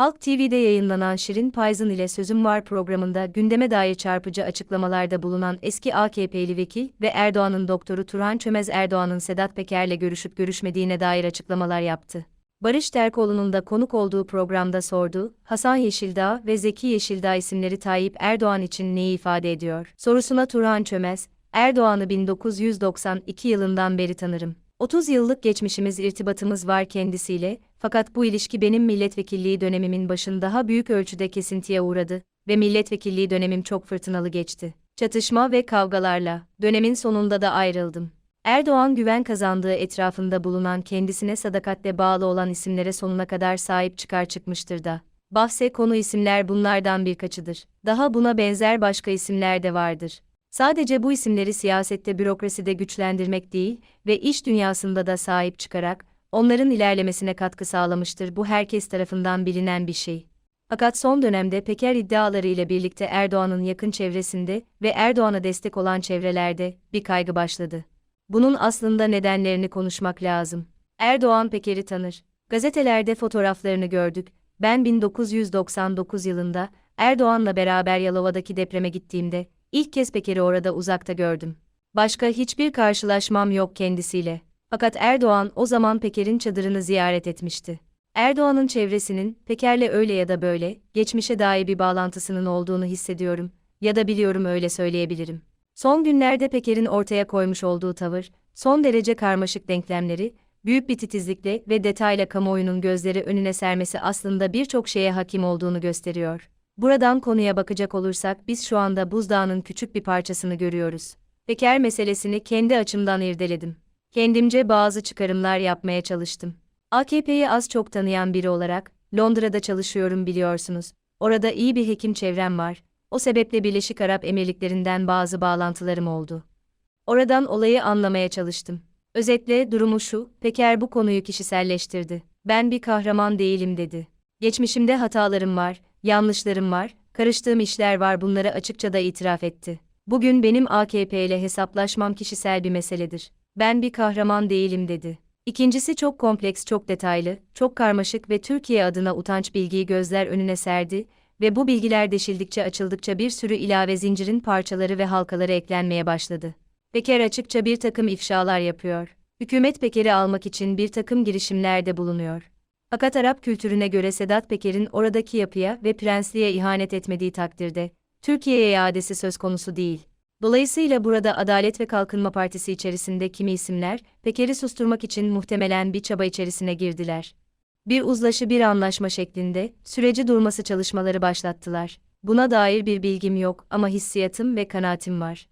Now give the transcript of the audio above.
Halk TV'de yayınlanan Şirin Payzın ile Sözüm Var programında gündeme dair çarpıcı açıklamalarda bulunan eski AKP'li vekil ve Erdoğan'ın doktoru Turhan Çömez Erdoğan'ın Sedat Peker'le görüşüp görüşmediğine dair açıklamalar yaptı. Barış Terkoğlu'nun da konuk olduğu programda sordu, Hasan Yeşildağ ve Zeki Yeşildağ isimleri Tayyip Erdoğan için neyi ifade ediyor? Sorusuna Turhan Çömez, Erdoğan'ı 1992 yılından beri tanırım. 30 yıllık geçmişimiz irtibatımız var kendisiyle, fakat bu ilişki benim milletvekilliği dönemimin başın daha büyük ölçüde kesintiye uğradı ve milletvekilliği dönemim çok fırtınalı geçti. Çatışma ve kavgalarla, dönemin sonunda da ayrıldım. Erdoğan güven kazandığı etrafında bulunan kendisine sadakatle bağlı olan isimlere sonuna kadar sahip çıkar çıkmıştır da. Bahse konu isimler bunlardan birkaçıdır. Daha buna benzer başka isimler de vardır. Sadece bu isimleri siyasette bürokraside güçlendirmek değil ve iş dünyasında da sahip çıkarak onların ilerlemesine katkı sağlamıştır. Bu herkes tarafından bilinen bir şey. Fakat son dönemde Peker iddiaları ile birlikte Erdoğan'ın yakın çevresinde ve Erdoğan'a destek olan çevrelerde bir kaygı başladı. Bunun aslında nedenlerini konuşmak lazım. Erdoğan Peker'i tanır. Gazetelerde fotoğraflarını gördük. Ben 1999 yılında Erdoğan'la beraber Yalova'daki depreme gittiğimde ilk kez Peker'i orada uzakta gördüm. Başka hiçbir karşılaşmam yok kendisiyle. Fakat Erdoğan o zaman Peker'in çadırını ziyaret etmişti. Erdoğan'ın çevresinin Peker'le öyle ya da böyle geçmişe dair bir bağlantısının olduğunu hissediyorum ya da biliyorum öyle söyleyebilirim. Son günlerde Peker'in ortaya koymuş olduğu tavır, son derece karmaşık denklemleri, büyük bir titizlikle ve detayla kamuoyunun gözleri önüne sermesi aslında birçok şeye hakim olduğunu gösteriyor. Buradan konuya bakacak olursak biz şu anda buzdağının küçük bir parçasını görüyoruz. Peker meselesini kendi açımdan irdeledim. Kendimce bazı çıkarımlar yapmaya çalıştım. AKP'yi az çok tanıyan biri olarak, Londra'da çalışıyorum biliyorsunuz. Orada iyi bir hekim çevrem var. O sebeple Birleşik Arap Emirlikleri'nden bazı bağlantılarım oldu. Oradan olayı anlamaya çalıştım. Özetle durumu şu, Peker bu konuyu kişiselleştirdi. Ben bir kahraman değilim dedi. Geçmişimde hatalarım var, yanlışlarım var, karıştığım işler var bunları açıkça da itiraf etti. Bugün benim AKP ile hesaplaşmam kişisel bir meseledir. Ben bir kahraman değilim dedi. İkincisi çok kompleks, çok detaylı, çok karmaşık ve Türkiye adına utanç bilgiyi gözler önüne serdi ve bu bilgiler deşildikçe açıldıkça bir sürü ilave zincirin parçaları ve halkaları eklenmeye başladı. Peker açıkça bir takım ifşalar yapıyor. Hükümet Peker'i almak için bir takım girişimlerde bulunuyor. Fakat Arap kültürüne göre Sedat Peker'in oradaki yapıya ve prensliğe ihanet etmediği takdirde, Türkiye'ye iadesi söz konusu değil. Dolayısıyla burada Adalet ve Kalkınma Partisi içerisinde kimi isimler, Peker'i susturmak için muhtemelen bir çaba içerisine girdiler. Bir uzlaşı bir anlaşma şeklinde, süreci durması çalışmaları başlattılar. Buna dair bir bilgim yok ama hissiyatım ve kanaatim var.